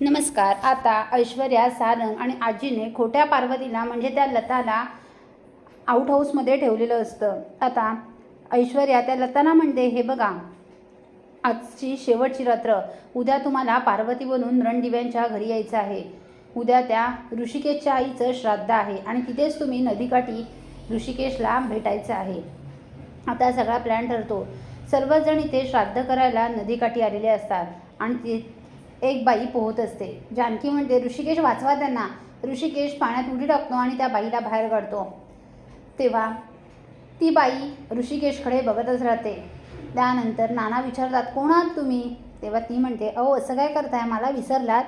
नमस्कार. आता ऐश्वर्या सारंग आणि आजीने खोट्या पार्वतीला म्हणजे त्या लताला आउट हाऊसमध्ये ठेवलेलं असतं. आता ऐश्वर्या त्या लताना म्हणते हे बघा आजची शेवटची रात्र. उद्या तुम्हाला पार्वती बनून रणदिव्यांच्या घरी यायचं आहे. उद्या त्या ऋषिकेशच्या आईचं श्राद्ध आहे आणि तिथेच तुम्ही नदीकाठी ऋषिकेशला भेटायचं आहे. आता सगळा प्लॅन ठरतो. सर्वजण इथे श्राद्ध करायला नदीकाठी आलेले असतात आणि ते एक बाई पोहत असते. जानकी म्हणते ऋषिकेश वाचवा त्यांना. ऋषिकेश पाण्यात उडी टाकतो आणि त्या बाईला बाहेर काढतो. तेव्हा ती बाई ऋषिकेशकडे बघतच राहते. त्यानंतर नाना विचारतात कोण आहात तुम्ही? तेव्हा ती म्हणते अहो असं काय करताय? मला विसरलात.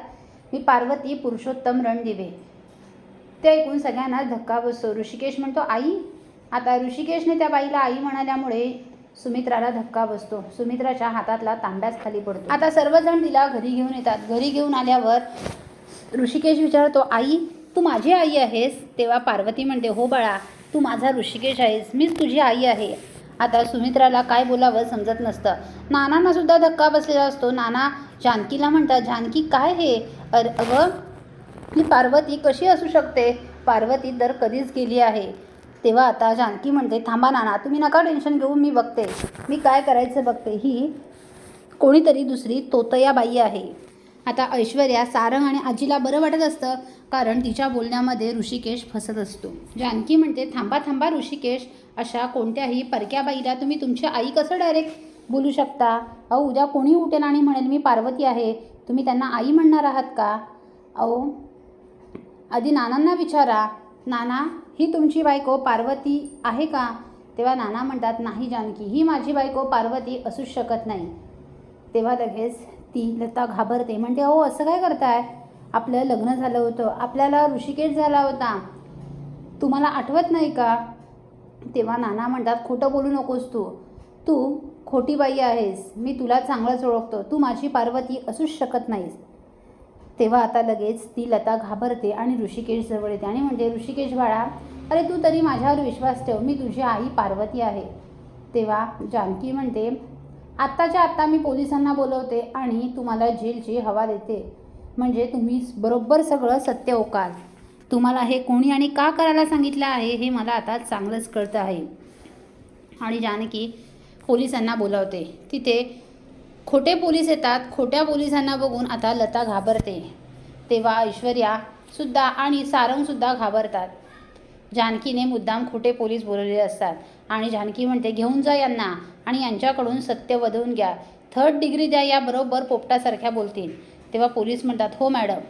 मी पार्वती पुरुषोत्तम रणदिवे. ते ऐकून सगळ्यांना धक्का बसतो. ऋषिकेश म्हणतो आई आता ऋषिकेशने त्या बाईला आई म्हणाल्यामुळे सुमित्राला धक्का बसतो. सुमित्राच्या हातातला तांब्याच खाली पडतो. आता सर्वजण तिला घरी घेऊन येतात. घरी घेऊन आल्यावर ऋषिकेश विचारतो आई तू माझी आई आहेस? तेव्हा पार्वती म्हणते हो बाळा तू माझा ऋषिकेश आहेस. मीच तुझी आई आहे. आता सुमित्राला काय बोलावं समजत नसतं. नानांना सुद्धा धक्का बसलेला असतो. नाना जानकीला म्हणतात जानकी काय हे? अर अगं ही पार्वती कशी असू शकते? पार्वती तर कधीच गेली आहे. तेव्हा आता जानकी म्हणते थांबा नाना तुम्ही नका टेन्शन घेऊ मी बघते. मी काय करायचं बघते ही कोणीतरी दुसरी तोतयाबाई आहे. आता ऐश्वर्या सारंग आणि आजीला बरं वाटत असतं कारण तिच्या बोलण्यामध्ये ऋषिकेश फसत असतो. जानकी म्हणते थांबा थांबा ऋषिकेश अशा कोणत्याही परक्या बाईला तुम्ही तुमची आई कसं डायरेक्ट बोलू शकता? अहो उद्या कोणी उठेल आणि म्हणेल मी पार्वती आहे तुम्ही त्यांना आई म्हणणार आहात का? अहो आधी नानांना विचारा. नाना ही तुमची बायको पार्वती आहे का? तेव्हा नाना म्हणतात नाही जानकी ही माझी बायको पार्वती असूच शकत नाही. तेव्हा लगेच ती लता घाबरते. म्हणते अहो असं काय करताय? आपलं लग्न झालं होतं. आपल्याला ऋषिकेश झाला होता. तुम्हाला आठवत नाही का? तेव्हा नाना म्हणतात खोटं बोलू नकोस तू. तू खोटी बाई आहेस. मी तुला चांगलंच ओळखतो. तू माझी पार्वती असूच शकत नाहीस. तेव्हा आता लगेच ती लता घाबरते आणि ऋषिकेश जवळ येते. आणि म्हणते ऋषिकेश बाळा अरे तू तरी माझ्यावर विश्वास ठेव मी तुझी आई पार्वती आहे. तेव्हा जानकी म्हणते आत्ताच्या आत्ता मी पोलिसांना बोलवते आणि तुम्हाला जेलची हवा देते. म्हणजे तुम्ही बरोबर सगळं सत्य ओकाल. तुम्हाला हे कोणी आणि का करायला सांगितलं आहे हे मला आता चांगलंच कळतं आहे. आणि जानकी पोलिसांना बोलावते. तिथे खोटे पोलीस येतात खोट्या पोलिसांना बघून आता लता घाबरते. तेव्हा ऐश्वर्या सुद्धा आणि सारंगसुद्धा घाबरतात. जानकीने मुद्दाम खोटे पोलीस बोलवलेले असतात आणि जानकी म्हणते घेऊन जा यांना आणि यांच्याकडून सत्य वधवून घ्या. थर्ड डिग्री द्या याबरोबर पोपटासारख्या बोलतील. तेव्हा पोलीस म्हणतात हो मॅडम.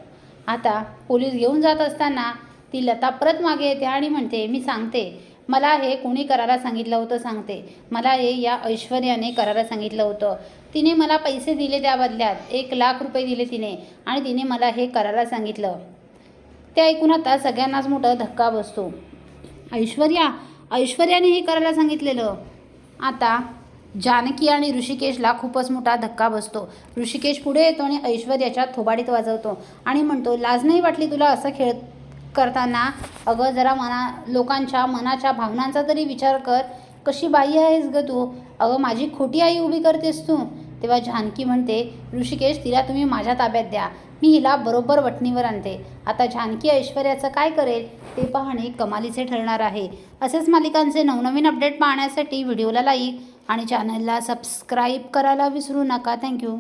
आता पोलीस घेऊन जात असताना ती लता परत मागे येते आणि म्हणते मी सांगते मला हे कुणी करायला सांगितलं होतं सांगते. मला हे या ऐश्वर्याने करायला सांगितलं होतं. तिने मला पैसे दिले त्या बदल्यात. एक लाख रुपये दिले तिने आणि तिने मला हे करायला सांगितलं. ते ऐकून आता सगळ्यांनाच मोठा धक्का बसतो. ऐश्वर्या ऐश्वर्याने हे करायला सांगितलेलं. आता जानकी आणि ऋषिकेशला खूपच मोठा धक्का बसतो. ऋषिकेश पुढे येतो आणि ऐश्वर्याच्या थोबाडीत वाजवतो आणि म्हणतो लाज नाही वाटली तुला असं खेळ करताना अगं जरा मना लोकांच्या मनाच्या भावनांचा तरी विचार कर. कशी बाई आहेस गं तू? अगं माझी खोटी आई उभी करतेस तू. तेव्हा जानकी म्हणते ऋषिकेश तिला तुम्ही माझ्या ताब्यात द्या. मी हिला बरोबर वटणीवर आणते. आता जानकी ऐश्वर्याचं काय करेल? ते पाहणे कमालीचे ठरणार आहे. असेच मालिकांचे नवनवीन अपडेट पाहण्यासाठी व्हिडिओला लाईक आणि चॅनलला सबस्क्राईब करायला विसरू नका. थँक्यू.